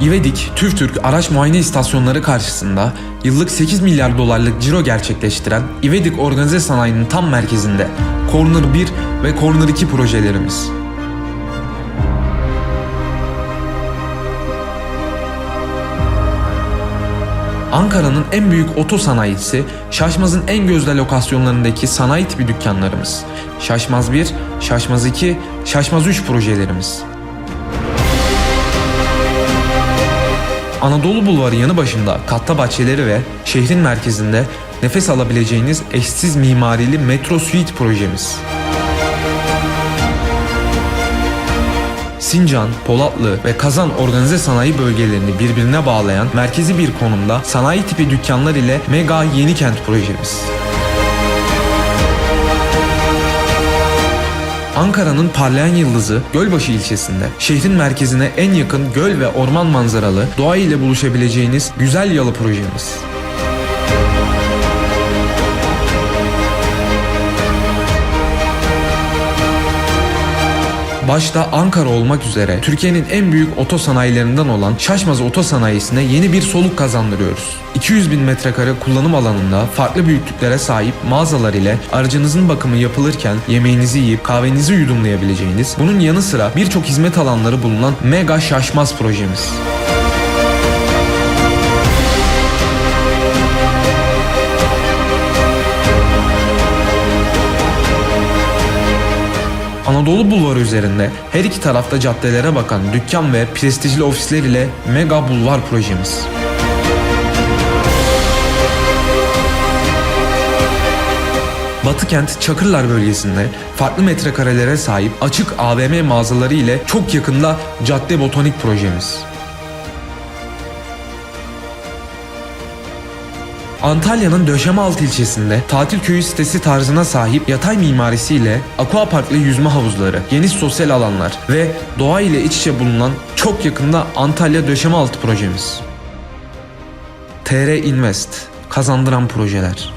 İvedik, TÜVTÜRK araç muayene istasyonları karşısında yıllık 8 milyar dolarlık ciro gerçekleştiren İvedik Organize Sanayi'nin tam merkezinde Corner 1 ve Corner 2 projelerimiz. Ankara'nın en büyük oto sanayisi, Şaşmaz'ın en gözde lokasyonlarındaki sanayi tipi dükkanlarımız. Şaşmaz 1, Şaşmaz 2, Şaşmaz 3 projelerimiz. Anadolu Bulvarı yanı başında katta bahçeleri ve şehrin merkezinde nefes alabileceğiniz eşsiz mimarili Metro Suite projemiz. Sincan, Polatlı ve Kazan organize sanayi bölgelerini birbirine bağlayan merkezi bir konumda sanayi tipi dükkanlar ile Mega Yeni Kent projemiz. Ankara'nın parlayan yıldızı Gölbaşı ilçesinde şehrin merkezine en yakın göl ve orman manzaralı doğa ile buluşabileceğiniz Güzel Yalı projemiz. Başta Ankara olmak üzere Türkiye'nin en büyük oto sanayilerinden olan Şaşmaz Oto Sanayisi'ne yeni bir soluk kazandırıyoruz. 200 bin metrekare kullanım alanında farklı büyüklüklere sahip mağazalar ile aracınızın bakımı yapılırken yemeğinizi yiyip kahvenizi yudumlayabileceğiniz, bunun yanı sıra birçok hizmet alanları bulunan Mega Şaşmaz projemiz. Anadolu Bulvarı üzerinde her iki tarafta caddelere bakan dükkan ve prestijli ofisler ile Mega Bulvar projemiz. Batıkent Çakırlar bölgesinde farklı metrekarelere sahip açık AVM mağazaları ile çok yakında Cadde Botanik projemiz. Antalya'nın Döşemealtı ilçesinde tatil köyü sitesi tarzına sahip yatay mimarisiyle aquaparklı yüzme havuzları, geniş sosyal alanlar ve doğa ile iç içe bulunan çok yakında Antalya Döşemealtı projemiz. TR Invest kazandıran projeler.